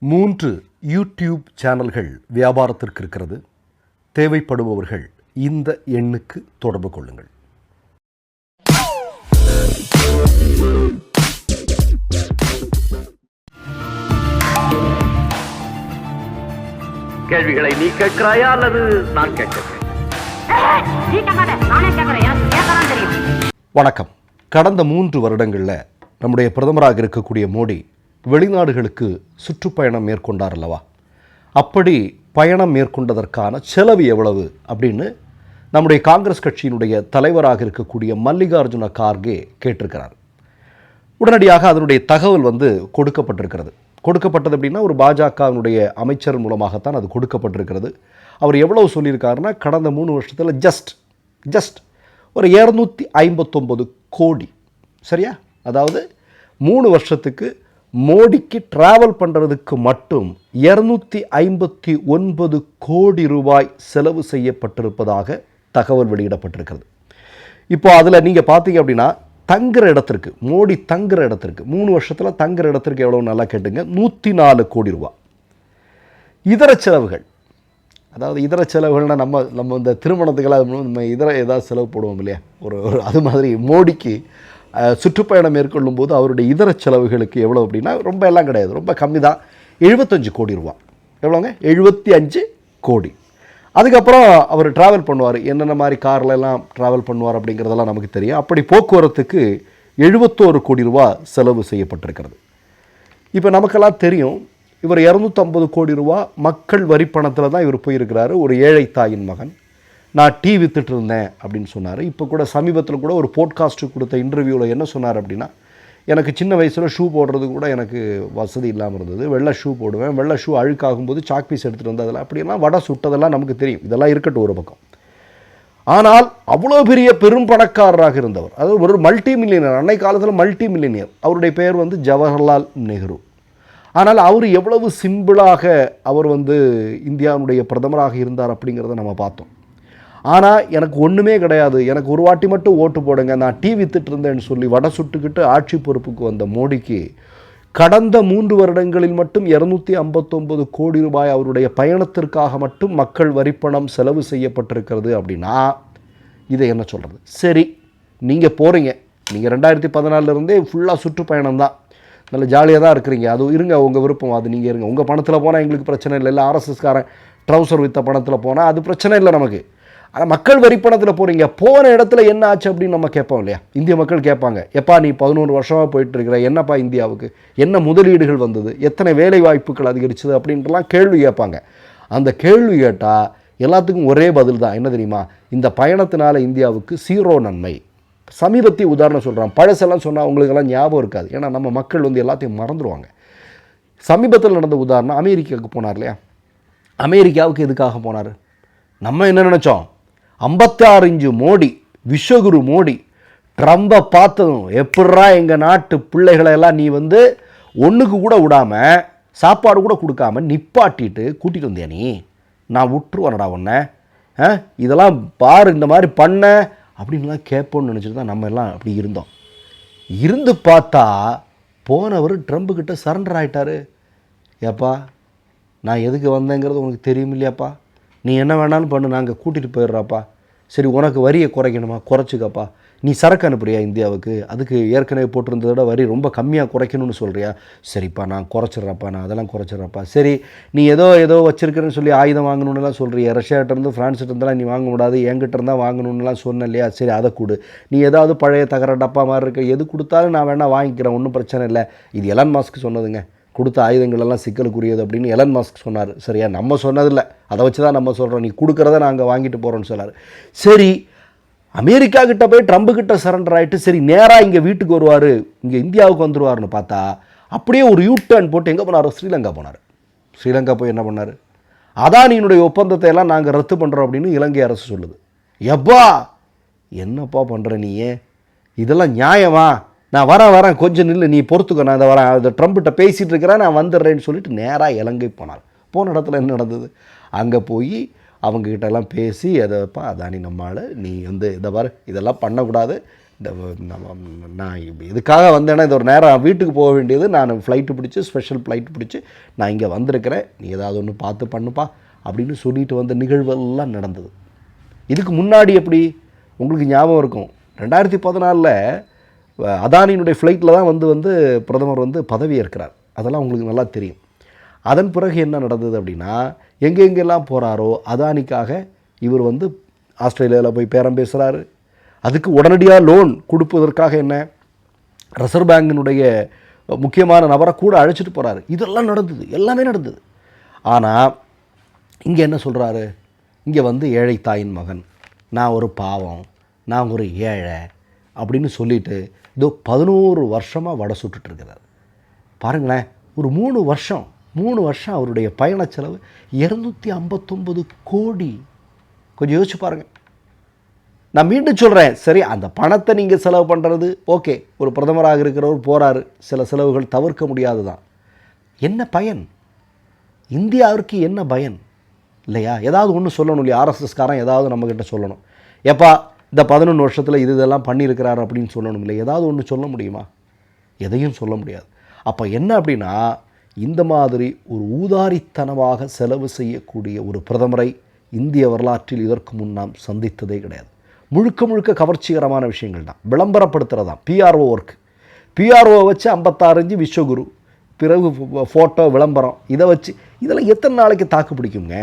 மூன்று யூடியூப் சேனல்கள் வியாபாரத்திற்கு இருக்கிறது. தேவைப்படுபவர்கள் இந்த எண்ணுக்கு தொடர்பு கொள்ளுங்கள். கேள்விகளை நீ கேட்கிறாயா அல்லது நான் கேட்கிறேன். வணக்கம். கடந்த மூன்று வருடங்களில் நம்முடைய பிரதமராக இருக்கக்கூடிய மோடி வெளிநாடுகளுக்கு சுற்றுப்பயணம் மேற்கொண்டார் அல்லவா அப்படி பயணம் மேற்கொண்டதற்கான செலவு எவ்வளவு அப்படின்னு நம்முடைய காங்கிரஸ் கட்சியினுடைய தலைவராக இருக்கக்கூடிய மல்லிகார்ஜுன கார்கே கேட்டிருக்கிறார். உடனடியாக அதனுடைய தகவல் வந்து கொடுக்கப்பட்டிருக்கிறது. கொடுக்கப்பட்டது அப்படின்னா ஒரு பாஜகவினுடைய அமைச்சர் மூலமாகத்தான் அது கொடுக்கப்பட்டிருக்கிறது. அவர் எவ்வளவு சொல்லியிருக்காருன்னா கடந்த மூணு வருஷத்தில் ஜஸ்ட் ஜஸ்ட் ஒரு இரநூத்தி ஐம்பத்தொம்பது கோடி. சரியா? அதாவது மூணு வருஷத்துக்கு மோடிக்கு டிராவல் பண்ணுறதுக்கு மட்டும் இரநூத்தி ஐம்பத்தி ஒன்பது கோடி ரூபாய் செலவு செய்யப்பட்டிருப்பதாக தகவல் வெளியிடப்பட்டிருக்கிறது. இப்போ அதில் நீங்கள் பார்த்தீங்க அப்படின்னா தங்குற இடத்திற்கு மோடி தங்குற இடத்திற்கு மூணு வருஷத்தில் தங்குற இடத்திற்கு எவ்வளோ நல்லா கேட்டுங்க. நூற்றி நாலு கோடி ரூபா இதர செலவுகள். அதாவது இதர செலவுகள்னா நம்ம நம்ம இந்த திருமணத்துக்கெல்லாம் நம்ம இதர ஏதாவது செலவு போடுவோம் இல்லையா? ஒரு ஒரு அது மாதிரி மோடிக்கு சுற்றுப்பயணம் மேற்கொள்ளும் போது அவருடைய இதர செலவுகளுக்கு எவ்வளோ அப்படின்னா ரொம்ப எல்லாம் கிடையாது. ரொம்ப கம்மி தான். எழுபத்தஞ்சு கோடி ரூபா. எவ்வளோங்க எழுபத்தி அஞ்சு கோடி. அதுக்கப்புறம் அவர் ட்ராவல் பண்ணுவார். என்னென்ன மாதிரி கார்லெல்லாம் ட்ராவல் பண்ணுவார் அப்படிங்கிறதெல்லாம் நமக்கு தெரியும். அப்படி போக்குவரத்துக்கு எழுபத்தோரு கோடி ரூபா செலவு செய்யப்பட்டிருக்கிறது. இப்போ நமக்கெல்லாம் தெரியும் இவர் இரநூத்தம்பது கோடி ரூபா மக்கள் வரி பணத்தில் தான் இவர் போயிருக்கிறாரு. ஒரு ஏழை தாயின் மகன். நான் டீ வித்துட்டு இருந்தேன் அப்படின்னு சொன்னார். இப்போ கூட சமீபத்தில் கூட ஒரு போட்காஸ்ட்டு கொடுத்த இன்டர்வியூவில் என்ன சொன்னார் அப்படின்னா எனக்கு சின்ன வயசில் ஷூ போடுறது கூட எனக்கு வசதி இல்லாமல் இருந்தது. வெள்ளை ஷூ போடுவேன். வெள்ளை ஷூ அழுக்காகும்போது சாக் பீஸ் எடுத்துகிட்டு வந்து அதெல்லாம் அப்படியெல்லாம் வடை சுட்டதெல்லாம் நமக்கு தெரியும். இதெல்லாம் இருக்கட்டும் ஒரு பக்கம். ஆனால் அவ்வளோ பெரிய பெரும் பணக்காரராக இருந்தவர். அதாவது ஒரு மல்டி மில்லியனர் அன்னை காலத்தில் மல்டி மில்லியனியர் அவருடைய பெயர் வந்து ஜவஹர்லால் நெஹ்ரு ஆனால் அவர் எவ்வளவு சிம்பிளாக அவர் வந்து இந்தியாவுடைய பிரதமராக இருந்தார் அப்படிங்கிறத நம்ம பார்த்தோம். ஆனால் எனக்கு ஒன்றுமே கிடையாது. எனக்கு ஒரு வாட்டி மட்டும் ஓட்டு போடுங்க. நான் டீ வித்துட்டு இருந்தேன்னு சொல்லி வடை சுட்டுக்கிட்டு ஆட்சி பொறுப்புக்கு வந்த மோடிக்கு கடந்த மூன்று வருடங்களில் மட்டும் இரநூத்தி ஐம்பத்தொம்பது கோடி ரூபாய் அவருடைய பயணத்திற்காக மட்டும் மக்கள் வரிப்பணம் செலவு செய்யப்பட்டிருக்கிறது அப்படின்னா இதை என்ன சொல்கிறது சரி நீங்கள் போகிறீங்க நீங்கள் ரெண்டாயிரத்தி பதினாலிருந்தே ஃபுல்லாக சுற்றுப்பயணம் தான். நல்ல ஜாலியாக தான் இருக்கிறீங்க. அது இருங்க உங்கள் விருப்பம். அது நீங்கள் இருங்க. உங்கள் பணத்தில் போனால் எங்களுக்கு பிரச்சனை இல்லை. இல்லை ஆர்எஸ்எஸ்காரன் ட்ரௌசர் வித்த பணத்தில் போனால் அது பிரச்சனை இல்லை நமக்கு. ஆனால் மக்கள் வரி பணத்தில் போகிறீங்க போன இடத்துல என்ன ஆச்சு அப்படின்னு நம்ம கேட்போம் இல்லையா? இந்திய மக்கள் கேட்பாங்க. எப்பா நீ பதினோரு வருஷமாக போயிட்டு இருக்கிற என்னப்பா இந்தியாவுக்கு? என்ன முதலீடுகள் வந்தது? எத்தனை வேலை வாய்ப்புகள் அதிகரிச்சது? அப்படின்ட்டுலாம் கேள்வி கேட்பாங்க. அந்த கேள்வி கேட்டால் எல்லாத்துக்கும் ஒரே பதில் தான். என்ன தெரியுமா? இந்த பயணத்தினால இந்தியாவுக்கு சீரோ நன்மை. சமீபத்திய உதாரணம் சொல்கிறான் பழசெல்லாம் சொன்னால் அவங்களுக்கெல்லாம் ஞாபகம் இருக்காது. ஏன்னா நம்ம மக்கள் வந்து எல்லாத்தையும் மறந்துடுவாங்க சமீபத்தில் நடந்த உதாரணம் அமெரிக்காவுக்கு போனார் இல்லையா? அமெரிக்காவுக்கு எதுக்காக போனார்? நம்ம என்ன நினச்சோம்? ஐம்பத்தாறு இஞ்சு மோடி விஸ்வகுரு மோடி ட்ரம்பை பார்த்ததும் எப்பட்றா எங்கள் நாட்டு பிள்ளைகளெல்லாம் நீ வந்து ஒன்றுக்கு கூட விடாமல் சாப்பாடு கூட கொடுக்காம நிப்பாட்டிட்டு கூட்டிகிட்டு வந்தியா நீ? நான் விட்டுருவேனடா உன்னை. ஆ? இதெல்லாம் பாரு இந்த மாதிரி பண்ண அப்படின்லாம் கேட்போன்னு நினச்சிட்டு தான் நம்ம எல்லாம் அப்படி இருந்தோம். இருந்து பார்த்தா போனவர் ட்ரம்ப் கிட்ட சரண்டர் ஆகிட்டாரு ஏப்பா நான் எதுக்கு வந்தேங்கிறது உனக்கு தெரியும் இல்லையாப்பா நீ என்ன வேணாலும் பண்ணு நாங்கள் கூட்டிகிட்டு போயிடுறாப்பா. சரி உனக்கு வரியை குறைக்கணுமா? குறைச்சிக்கப்பா. நீ சரக்கு அனுப்புறியா இந்தியாவுக்கு? அதுக்கு ஏற்கனவே போட்டிருந்ததை விட வரி ரொம்ப கம்மியாக குறைக்கணும்னு சொல்கிறியா சரிப்பா நான் குறைச்சிட்றப்பா நான் அதெல்லாம் குறைச்சிட்றப்பா சரி நீ ஏதோ ஏதோ வச்சிருக்கிறேன்னு சொல்லி ஆயுதம் வாங்கணுன்னுலாம் சொல்கிறியா ரஷ்யாட்ட இருந்து நீ வாங்க முடியாது என்கிட்ட இருந்தால் வாங்கணுன்னுலாம் சொன்ன இல்லையா? சரி அதை கொடு. நீ ஏதாவது பழைய தகர டப்பா மாதிரி இருக்க எது கொடுத்தாலும் நான் வேணால் வாங்கிக்கிறேன் ஒன்றும் பிரச்சனை இல்லை. இது எலான் மாஸ்க்கு சொன்னதுங்க. கொடுத்த ஆயுதங்கள் எல்லாம் சிக்கலுக்குரியது அப்படின்னு எலன் மாஸ்க் சொன்னார். சரியா? நம்ம சொன்னதில்லை. அதை வச்சு தான் நம்ம சொல்கிறோம் நீ கொடுக்குறத நாங்கள் வாங்கிட்டு போகிறோம்னு சொன்னார். சரி அமெரிக்கா கிட்ட போய் ட்ரம்ப் கிட்ட சரண்டர் ஆகிட்டு சரி நேராக இங்கே வீட்டுக்கு வருவார் இங்கே இந்தியாவுக்கு வந்துருவாருன்னு பார்த்தா அப்படியே ஒரு யூ டர்ன் போட்டு எங்கே போனார்? ஸ்ரீலங்கா போனார். ஸ்ரீலங்கா போய் என்ன பண்ணார்? அதானியினுடைய ஒப்பந்தத்தை எல்லாம் நாங்கள் ரத்து பண்ணுறோம் அப்படின்னு இலங்கை அரசு சொல்லுது. எப்பா என்னப்பா பண்ணுற நீ இதெல்லாம் நியாயமா? நான் வரேன் வரேன் கொஞ்சம் நில்லு நீ பொறுத்துக்கோ நான் இதை வரேன். அந்த ட்ரம்ப்கிட்ட பேசிகிட்டு இருக்கிறேன் நான் வந்துடுறேன்னு சொல்லிட்டு நேராக இலங்கை போனார். போன இடத்துல என்ன நடந்தது? அங்கே போய் அவங்கக்கிட்ட எல்லாம் பேசி எதைப்பா அதானி நம்மால் நீ வந்து இதை பாரு இதெல்லாம் பண்ணக்கூடாது. இந்த நம்ம நான் இதுக்காக வந்தேன்னா இது ஒரு நேரம் வீட்டுக்கு போக வேண்டியது. நான் ஃப்ளைட்டு பிடிச்சி ஸ்பெஷல் ஃப்ளைட் பிடிச்சி நான் இங்கே வந்திருக்கிறேன். நீ ஏதாவது ஒன்று பார்த்து பண்ணுப்பா அப்படின்னு சொல்லிட்டு வந்த நிகழ்வெல்லாம் நடந்தது. இதுக்கு முன்னாடி எப்படி? உங்களுக்கு ஞாபகம் இருக்கும். ரெண்டாயிரத்தி பதினாலில் அதானியினுடைய ஃப்ளைட்டில் தான் வந்து வந்து பிரதமர் வந்து பதவி ஏற்கிறார் அதெல்லாம் உங்களுக்கு நல்லா தெரியும். அதன் பிறகு என்ன நடந்தது அப்படின்னா எங்கெங்கெல்லாம் போகிறாரோ அதானிக்காக இவர் வந்து ஆஸ்திரேலியாவில் போய் பேரம் பேசுகிறாரு அதுக்கு உடனடியாக லோன் கொடுப்பதற்காக என்ன? ரிசர்வ் பேங்கினுடைய முக்கியமான நபரை கூட அழைச்சிட்டு போகிறாரு இதெல்லாம் நடந்தது. எல்லாமே நடந்தது. ஆனால் இங்கே என்ன சொல்கிறாரு இங்கே வந்து ஏழை தாயின் மகன். நான் ஒரு பாவம். நான் ஒரு ஏழை. அப்படின்னு சொல்லிட்டு இதோ பதினோரு வருஷமாக வடை சுட்டுட்ருக்கிறார் பாருங்களேன் ஒரு மூணு வருஷம் மூணு வருஷம் அவருடைய பயண செலவு இரநூத்தி ஐம்பத்தொம்பது கோடி. கொஞ்சம் யோசிச்சு பாருங்கள் நான் மீண்டும் சொல்கிறேன் சரி அந்த பணத்தை நீங்கள் செலவு பண்ணுறது ஓகே ஒரு பிரதமராக இருக்கிறவர் போகிறாரு சில செலவுகள் தவிர்க்க முடியாது தான் என்ன பயன்? இந்தியாவிற்கு என்ன பயன்? இல்லையா? ஏதாவது ஒன்று சொல்லணும் இல்லையா? ஆர்எஸ்எஸ்காரன் ஏதாவது நம்மக்கிட்ட சொல்லணும். எப்பா இந்த பதினொன்று வருஷத்தில் இது இதெல்லாம் பண்ணியிருக்கிறார் அப்படின்னு சொல்லணும் இல்லை ஏதாவது ஒன்று சொல்ல முடியுமா? எதையும் சொல்ல முடியாது. அப்போ என்ன அப்படின்னா இந்த மாதிரி ஒரு ஊதாரித்தனமாக செலவு செய்யக்கூடிய ஒரு பிரதமரை இந்திய வரலாற்றில் இதற்கு முன் நாம் சந்தித்ததே கிடையாது. முழுக்க முழுக்க கவர்ச்சிகரமான விஷயங்கள் தான். விளம்பரப்படுத்துகிறது தான். பிஆர்ஓ ஒர்க் பிஆர்ஓ வச்சு ஐம்பத்தாறஞ்சு விஸ்வகுரு பிறகு ஃபோட்டோ விளம்பரம் இதை வச்சு இதெல்லாம் எத்தனை நாளைக்கு தாக்கு பிடிக்குங்க?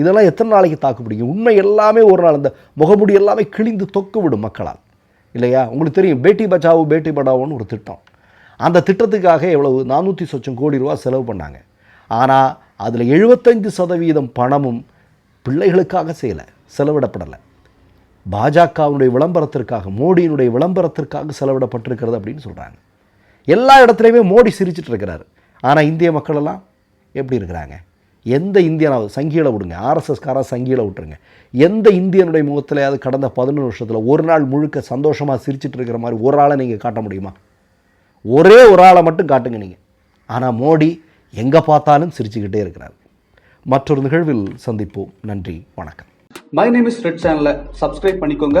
இதெல்லாம் எத்தனை நாளைக்கு தாக்கு பிடிக்கும்? உண்மை எல்லாமே ஒரு நாள் இந்த முகமுடி எல்லாமே கிழிந்து தொக்கு விடும் மக்களால். இல்லையா? உங்களுக்கு தெரியும் பேட்டி பச்சாவோ பேட்டி படாவோன்னு ஒரு திட்டம். அந்த திட்டத்துக்காக எவ்வளவு? நானூற்றி சொச்சம் கோடி ரூபா செலவு பண்ணாங்க. ஆனால் அதில் எழுபத்தஞ்சு சதவீதம் பணமும் பிள்ளைகளுக்காக செய்யலை செலவிடப்படலை. பாஜகவினுடைய விளம்பரத்திற்காக மோடியினுடைய விளம்பரத்திற்காக செலவிடப்பட்டிருக்கிறது அப்படின்னு சொல்கிறாங்க எல்லா இடத்துலையுமே மோடி சிரிச்சிட்டு இருக்கிறாரு. ஆனால் இந்திய மக்களெல்லாம் எப்படி இருக்கிறாங்க? எந்த இந்தியனாவது சங்கியில் விடுங்க ஆர்எஸ்எஸ்காராக சங்கியில் விட்டுருங்க. எந்த இந்தியனுடைய முகத்திலையாவது கடந்த பதினொன்று வருஷத்தில் ஒரு நாள் முழுக்க சந்தோஷமாக சிரிச்சிட்டு இருக்கிற மாதிரி ஒரு ஆளை நீங்கள் காட்ட முடியுமா? ஒரே ஒரு ஆளை மட்டும் காட்டுங்க நீங்கள் ஆனால் மோடி எங்கே பார்த்தாலும் சிரிச்சுக்கிட்டே இருக்கிறார். மற்றொரு நிகழ்வில் சந்திப்போம். நன்றி வணக்கம். மை நேம் இஸ் ரெட் சேனலை சப்ஸ்கிரைப் பண்ணிக்கோங்க.